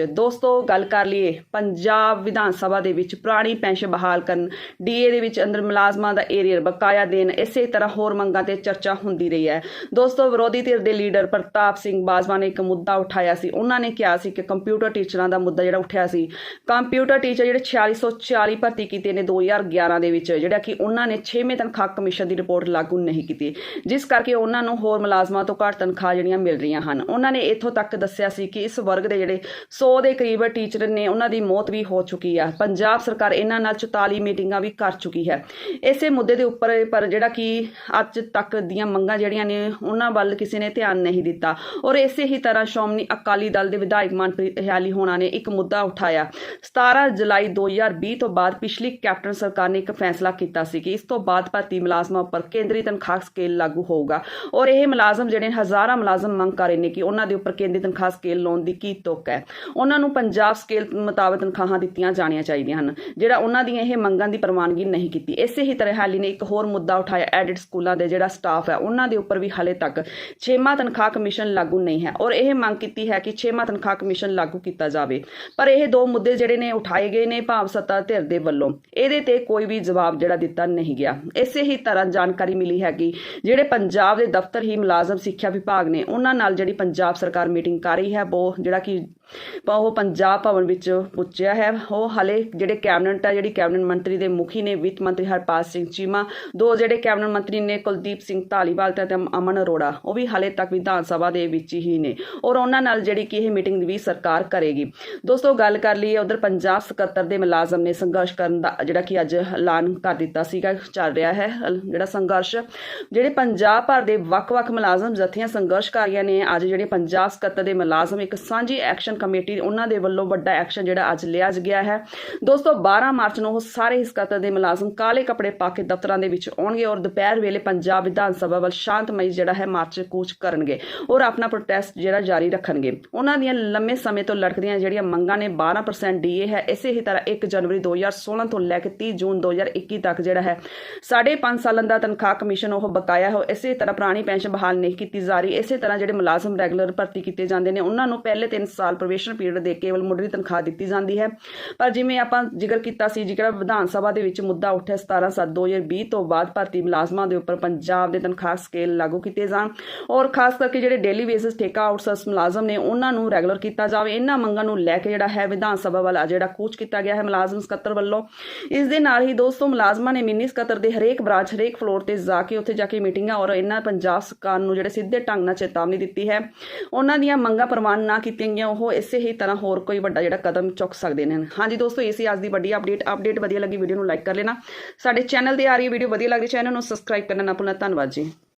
ਦੋਸਤੋ, ਗੱਲ ਕਰ ਲਈਏ ਪੰਜਾਬ ਵਿਧਾਨ ਸਭਾ ਦੇ ਵਿੱਚ ਪੁਰਾਣੀ ਪੈਨਸ਼ਨ ਬਹਾਲ ਕਰਨ ਡੀਏ ਦੇ ਵਿੱਚ ਅੰਦਰ ਮੁਲਾਜ਼ਮਾਂ ਦਾ ਏਰੀਅਰ ਬਕਾਇਆ ਦੇਣ, ਇਸੇ ਤਰ੍ਹਾਂ ਹੋਰ ਮੰਗਾਂ ਤੇ ਚਰਚਾ ਹੁੰਦੀ ਰਹੀ ਹੈ। ਦੋਸਤੋ, ਵਿਰੋਧੀ ਧਿਰ ਦੇ ਲੀਡਰ ਪ੍ਰਤਾਪ ਸਿੰਘ ਬਾਜਵਾ ਨੇ ਇੱਕ ਮੁੱਦਾ ਉਠਾਇਆ ਸੀ। ਉਹਨਾਂ ਨੇ ਕਿਹਾ ਸੀ ਕਿ ਕੰਪਿਊਟਰ ਟੀਚਰਾਂ ਦਾ ਮੁੱਦਾ ਜਿਹੜਾ ਉੱਠਿਆ ਸੀ, ਕੰਪਿਊਟਰ ਟੀਚਰ ਜਿਹੜੇ 4640 ਭਰਤੀ ਕੀਤੇ ਨੇ 2011 ਦੇ ਵਿੱਚ, ਜਿਹੜਾ ਕਿ ਉਹਨਾਂ ਨੇ 6ਵੇਂ ਤਨਖਾਹ ਕਮਿਸ਼ਨ ਦੀ ਰਿਪੋਰਟ ਲਾਗੂ ਨਹੀਂ ਕੀਤੀ। ਜਿਸ ਕਰਕੇ ਉਹਨਾਂ ਨੂੰ ਹੋਰ ਮੁਲਾਜ਼ਮਾਂ ਤੋਂ ਘੱਟ ਤਨਖਾਹ ਜਿਹੜੀਆਂ ਮਿਲ ਰਹੀਆਂ ਹਨ। ਉਹਨਾਂ ਨੇ ਇੱਥੋਂ ਤੱਕ ਦੱਸਿਆ ਸੀ ਕਿ ਇਸ ਵਰਗ ਦੇ ਜਿਹੜੇ 100 ਦੇ ਕਰੀਬ ਟੀਚਰ ਨੇ ਉਹਨਾਂ ਦੀ ਮੌਤ ਵੀ ਹੋ ਚੁੱਕੀ ਆ। ਪੰਜਾਬ ਸਰਕਾਰ ਇਹਨਾਂ ਨਾਲ 44 ਮੀਟਿੰਗਾਂ ਵੀ ਕਰ ਚੁੱਕੀ ਹੈ। ਇਸੇ ਮੁੱਦੇ ਦੇ ਉੱਪਰ, ਪਰ ਜਿਹੜਾ ਕਿ ਅੱਜ ਤੱਕ ਦੀਆਂ ਮੰਗਾਂ ਜਿਹੜੀਆਂ ਨੇ, ਉਹਨਾਂ ਵੱਲ ਕਿਸੇ ਨੇ ਧਿਆਨ ਨਹੀਂ ਦਿੱਤਾ। ਔਰ ਇਸੇ ਹੀ ਤਰ੍ਹਾਂ ਸ਼੍ਰੋਮਣੀ ਅਕਾਲੀ ਦਲ ਦੇ ਵਿਧਾਇਕ ਮਨਪ੍ਰੀਤ ਹਿਆਲੀ ਹੋਣਾ ਨੇ ਇੱਕ ਮੁੱਦਾ ਉਠਾਇਆ। 17 ਜੁਲਾਈ 2020 ਤੋਂ ਬਾਅਦ ਪਿਛਲੀ ਕੈਪਟਨ ਸਰਕਾਰ ਨੇ ਇੱਕ ਫੈਸਲਾ ਕੀਤਾ ਸੀ ਕਿ ਇਸ ਤੋਂ ਬਾਅਦ ਭਰਤੀ ਮੁਲਾਜ਼ਮਾਂ ਉੱਪਰ ਕੇਂਦਰੀ ਤਨਖਾਹ ਸਕੇਲ ਲਾਗੂ ਹੋਊਗਾ। ਔਰ ਇਹ ਮੁਲਾਜ਼ਮ, ਜਿਹੜੇ ਹਜ਼ਾਰਾਂ ਮੁਲਾਜ਼ਮ ਮੰਗ ਕਰ ਰਹੇ ਨੇ ਕਿ ਉਹਨਾਂ ਦੇ ਉੱਪਰ ਕੇਂਦਰੀ ਤਨਖਾਹ ਸਕੇਲ ਲਾਉਣ ਦੀ ਕੀ ਤੁਕ ਹੈ। ਉਹਨਾਂ ਨੂੰ ਪੰਜਾਬ ਸਕੇਲ ਮੁਤਾਬਕ ਤਨਖਾਹਾਂ ਦਿੱਤੀਆਂ ਜਾਣੀਆਂ ਚਾਹੀਦੀਆਂ ਹਨ, ਜਿਹੜਾ ਉਹਨਾਂ ਦੀਆਂ ਇਹ ਮੰਗਾਂ ਦੀ ਪ੍ਰਵਾਨਗੀ ਨਹੀਂ ਕੀਤੀ। ਇਸੇ ਹੀ ਤਰ੍ਹਾਂ ਹਾਲੀ ਨੇ ਇੱਕ ਹੋਰ ਮੁੱਦਾ ਉਠਾਇਆ ਐਡਿਟ ਸਕੂਲਾਂ ਦੇ ਜਿਹੜਾ ਸਟਾਫ ਹੈ, ਉਹਨਾਂ ਦੇ ਉੱਪਰ ਵੀ ਹਾਲੇ ਤੱਕ ਛੇਵਾਂ ਤਨਖਾਹ ਕਮਿਸ਼ਨ ਲਾਗੂ ਨਹੀਂ ਹੈ ਔਰ ਇਹ ਮੰਗ ਕੀਤੀ ਹੈ ਕਿ ਛੇਵਾਂ ਤਨਖਾਹ ਕਮਿਸ਼ਨ ਲਾਗੂ ਕੀਤਾ ਜਾਵੇ। ਪਰ ਇਹ ਦੋ ਮੁੱਦੇ ਜਿਹੜੇ ਨੇ ਉਠਾਏ ਗਏ ਨੇ ਭਾਵ ਸੱਤਾ ਧਿਰ ਦੇ ਵੱਲੋਂ। ਇਹਦੇ ਤੇ ਕੋਈ ਵੀ ਜਵਾਬ ਜਿਹੜਾ ਦਿੱਤਾ ਨਹੀਂ ਗਿਆ। ਇਸੇ ਹੀ ਤਰ੍ਹਾਂ ਜਾਣਕਾਰੀ ਮਿਲੀ ਹੈ ਕਿ ਜਿਹੜੇ ਪੰਜਾਬ ਦੇ ਦਫ਼ਤਰ ਹੀ ਮੁਲਾਜ਼ਮ ਸਿੱਖਿਆ ਵਿਭਾਗ ਨੇ, ਉਹਨਾਂ ਨਾਲ ਜਿਹੜੀ ਪੰਜਾਬ ਸਰਕਾਰ ਮੀਟਿੰਗ ਕਰ ਰਹੀ ਹੈ, ਉਹ ਜਿਹੜਾ ਕਿ ਉਹ ਪੰਜਾਬ ਭਵਨ ਵਿੱਚ ਪੁੱਜਿਆ ਹੈ। ਉਹ ਹਾਲੇ ਜਿਹੜੇ ਕੈਬਨਿਟ ਹੈ ਜਿਹੜੀ ਕੈਬਨਿਟ ਮੰਤਰੀ ਦੇ ਮੁਖੀ ਨੇ, ਵਿੱਤ ਮੰਤਰੀ ਹਰਪਾਲ ਸਿੰਘ ਚੀਮਾ, ਦੋ ਜਿਹੜੇ ਕੈਬਨਿਟ ਮੰਤਰੀ ਨੇ, ਕੁਲਦੀਪ ਸਿੰਘ ਧਾਲੀਵਾਲ ਤੇ ਅਮਨ ਅਰੋੜਾ, ਉਹ ਵੀ ਹਾਲੇ ਤੱਕ ਵਿਧਾਨ ਸਭਾ ਦੇ ਵਿੱਚ ਹੀ ਨੇ। ਔਰ ਉਹਨਾਂ ਨਾਲ ਜਿਹੜੀ ਕਿ ਇਹ ਮੀਟਿੰਗ ਵੀ ਸਰਕਾਰ ਕਰੇਗੀ। ਦੋਸਤੋ, ਗੱਲ ਕਰ ਲਈਏ ਉਧਰ ਪੰਜਾਬ ਸਕੱਤਰ ਦੇ ਮੁਲਾਜ਼ਮ ਨੇ ਸੰਘਰਸ਼ ਕਰਨ ਦਾ, ਜਿਹੜਾ ਕਿ ਅੱਜ ਐਲਾਨ ਕਰ ਦਿੱਤਾ ਸੀਗਾ, ਚੱਲ ਰਿਹਾ ਹੈ। ਜਿਹੜਾ ਸੰਘਰਸ਼, ਜਿਹੜੇ ਪੰਜਾਬ ਭਰ ਦੇ ਵੱਖ-ਵੱਖ ਮੁਲਾਜ਼ਮ ਜਥੀਆਂ ਸੰਘਰਸ਼ਕਾਰੀਆਂ ਨੇ, ਅੱਜ ਜਿਹੜੇ ਪੰਜਾਬ ਸਕੱਤਰ ਦੇ ਮੁਲਾਜ਼ਮ ਇੱਕ ਸਾਂਝੀ ਐਕਸ਼ਨ ਕਮੇਟੀ ਉਹਨਾਂ ਦੇ ਵੱਲੋਂ ਵੱਡਾ ਐਕਸ਼ਨ ਜਿਹੜਾ ਅੱਜ ਲਿਆ ਗਿਆ ਹੈ। ਦੋਸਤੋ 12 ਮਾਰਚ ਨੂੰ ਉਹ ਸਾਰੇ ਹੀ ਦੇ ਮੁਲਾਜ਼ਮ ਕਾਲੇ ਕੱਪੜੇ ਪਾ ਕੇ ਦਫ਼ਤਰਾਂ ਦੇ ਵਿੱਚ ਆਉਣਗੇ ਔਰ ਦੁਪਹਿਰ ਵੇਲੇ ਪੰਜਾਬ ਵਿਧਾਨ ਸਭਾ ਵੱਲ ਸ਼ਾਂਤਮਈ ਜਿਹੜਾ ਹੈ ਮਾਰਚ ਕੂਚ ਕਰਨਗੇ ਔਰ ਆਪਣਾ ਪ੍ਰੋਟੈਸਟ ਜਿਹੜਾ ਜਾਰੀ ਰੱਖਣਗੇ। ਉਹਨਾਂ ਦੀਆਂ ਲੰਮੇ ਸਮੇਂ ਤੋਂ ਲੜਕਦੀਆਂ ਜਿਹੜੀਆਂ ਮੰਗਾਂ ਨੇ 12% ਡੀਏ ਹੈ। ਇਸੇ ਹੀ ਤਰ੍ਹਾਂ 1 ਜਨਵਰੀ 2016 ਤੋਂ ਲੈ ਕੇ 30 ਜੂਨ 2021 ਤੱਕ ਜਿਹੜਾ ਹੈ, ਸਾਢੇ ਪੰਜ ਸਾਲਾਂ ਦਾ ਤਨਖਾਹ ਕਮਿਸ਼ਨ ਉਹ ਬਕਾਇਆ ਹੋ। ਇਸੇ ਤਰ੍ਹਾਂ ਪੁਰਾਣੀ ਪੈਨਸ਼ਨ ਬਹਾਲ ਨਹੀਂ ਕੀਤੀ ਜਾ ਰਹੀ। ਇਸੇ ਤਰ੍ਹਾਂ ਜਿਹੜੇ ਮੁਲਾਜ਼ਮ ਰੈਗੂਲਰ ਭਰਤੀ ਕੀਤੇ ਜਾਂਦੇ ਨੇ, ਉਹਨਾਂ ਨੂੰ ਪਹਿਲੇ 3 ਸਾਲ ਪ੍ਰੋਬੇਸ਼ਨ ਪੀਰੀਅਡ ਦੇ ਕੇਵਲ ਮੁੱਢਲੀ ਤਨਖਾਹ ਦਿੱਤੀ ਜਾਂਦੀ ਹੈ। ਪਰ ਜਿਵੇਂ ਆਪਾਂ ਜ਼ਿਕਰ ਕੀਤਾ ਸੀ ਜਿਹੜਾ ਵਿਧਾਨ ਸਭਾ ਦੇ ਵਿੱਚ ਮੁੱਦਾ ਉੱਠਿਆ 17 7 2020 ਤੋਂ ਬਾਅਦ ਭਰਤੀ ਮੁਲਾਜ਼ਮਾਂ ਦੇ ਉੱਪਰ ਪੰਜਾਬ ਦੇ ਤਨਖਾਹ ਸਕੇਲ ਲਾਗੂ ਕੀਤੇ ਜਾਣ ਔਰ ਖਾਸ ਕਰਕੇ ਜਿਹੜੇ ਡੇਲੀ ਬੇਸਿਸ ਠੇਕਾ ਆਊਟਸੋਰਸ ਮੁਲਾਜ਼ਮ ਨੇ, ਉਹਨਾਂ ਨੂੰ ਰੈਗੂਲਰ ਕੀਤਾ ਜਾਵੇ। ਇਹਨਾਂ ਮੰਗਾਂ ਨੂੰ ਲੈ ਕੇ ਜਿਹੜਾ ਹੈ ਵਿਧਾਨ ਸਭਾ ਵੱਲ ਜਿਹੜਾ ਕੂਚ ਕੀਤਾ ਗਿਆ ਹੈ ਮੁਲਾਜ਼ਮ ਸਕੱਤਰ ਵੱਲੋਂ। ਇਸ ਦੇ ਨਾਲ ਹੀ ਦੋਸਤੋ ਮੁਲਾਜ਼ਮਾਂ ਨੇ ਮਿੰਨੀ ਸਕੱਤਰ ਦੇ ਹਰੇਕ ਬ੍ਰਾਂਚ ਹਰੇਕ ਫਲੋਰ ਤੇ ਜਾ ਕੇ ਉੱਥੇ ਜਾ ਕੇ ਮੀਟਿੰਗਾਂ ਔਰ ਇਹਨਾਂ ਪੰਜਾਬ ਸਰਕਾਰ ਨੂੰ ਜਿਹੜੇ ਸਿੱਧੇ ਢੰਗ ਨਾਲ ਚੇਤਾਵਨੀ ਦਿੱਤੀ ਹੈ। ਉਹਨਾਂ ਦੀਆਂ ਮੰਗਾਂ ਪ੍ਰਵਾਨ ਨਾ ਕੀਤੀਆਂ ਗਈਆਂ, ਉਹ ਇਸੇ ਹੀ ਤਰ੍ਹਾਂ ਹੋਰ ਕੋਈ ਵੱਡਾ ਜਿਹੜਾ ਕਦਮ ਚੁੱਕ ਸਕਦੇ ਨੇ। ਹਾਂਜੀ ਦੋਸਤੋ, ਇਹ ਸੀ ਅੱਜ ਦੀ ਵੱਡੀ ਅਪਡੇਟ ਅਪਡੇਟ ਵਧੀਆ ਲੱਗੀ ਵੀਡੀਓ ਨੂੰ ਲਾਈਕ ਕਰ ਲੈਣਾ। ਸਾਡੇ ਚੈਨਲ ਤੇ ਆ ਰਹੀ ਵੀਡੀਓ ਵਧੀਆ ਲੱਗਦੀ ਚੈਨਲ ਨੂੰ ਸਬਸਕ੍ਰਾਈਬ ਕਰਨਾ ਨਾ ਭੁੱਲਣਾ। ਧੰਨਵਾਦ ਜੀ।